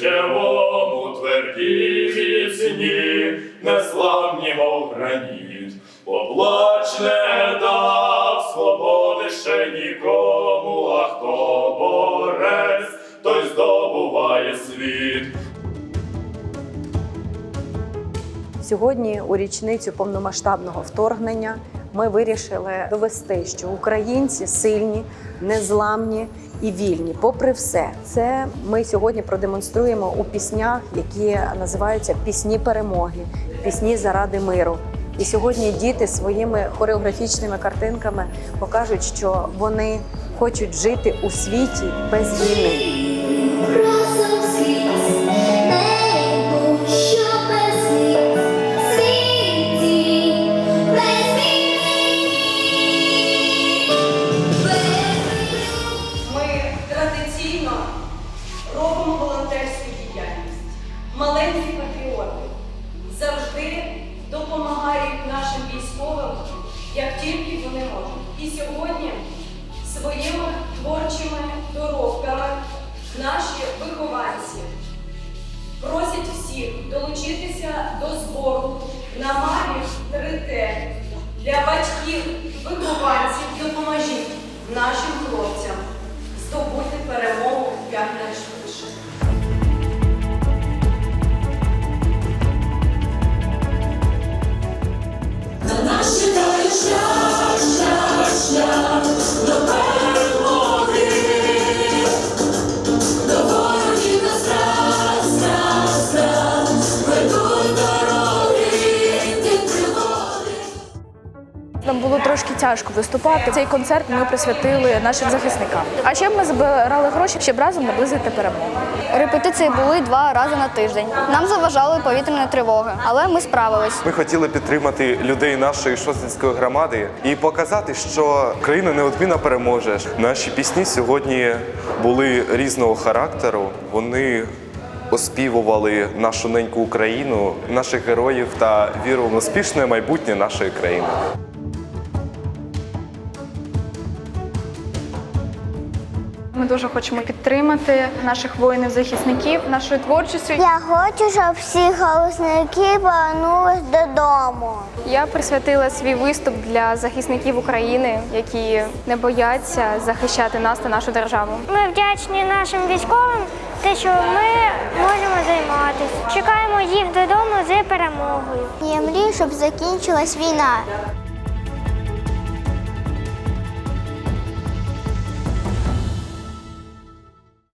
живому тверді вісні, незламні, мов граніт, Поплач не дав свободи ще нікому, а хто борець, той здобуває світ. Сьогодні, у річницю повномасштабного вторгнення ми вирішили довести, що українці сильні, незламні і вільні. Попри все, це ми сьогодні продемонструємо у піснях, які називаються пісні перемоги, пісні заради миру. І сьогодні діти своїми хореографічними картинками покажуть, що вони хочуть жити у світі без війни. Як тільки вони можуть. І сьогодні своїми творчими доробками наші вихованці просять всіх долучитися до збору на мамі 3Т. Для батьків, вихованців допоможіть нашим Нам було трошки тяжко виступати. Цей концерт ми присвятили нашим захисникам. А ще ми збирали гроші, щоб разом наблизити перемогу. Репетиції були два рази на тиждень. Нам заважали повітряні тривоги, але ми справились. Ми хотіли підтримати людей нашої шостинської громади і показати, що Україна неодмінно переможе. Наші пісні сьогодні були різного характеру. Вони оспівували нашу неньку Україну, наших героїв та віру в успішне майбутнє нашої країни. Ми дуже хочемо підтримати наших воїнів-захисників, нашою творчістю. Я хочу, щоб всі голосники повернулись додому. Я присвятила свій виступ для захисників України, які не бояться захищати нас та нашу державу. Ми вдячні нашим військовим, те, що ми можемо займатися. Чекаємо їх додому з перемогою. Я мрію, щоб закінчилась війна.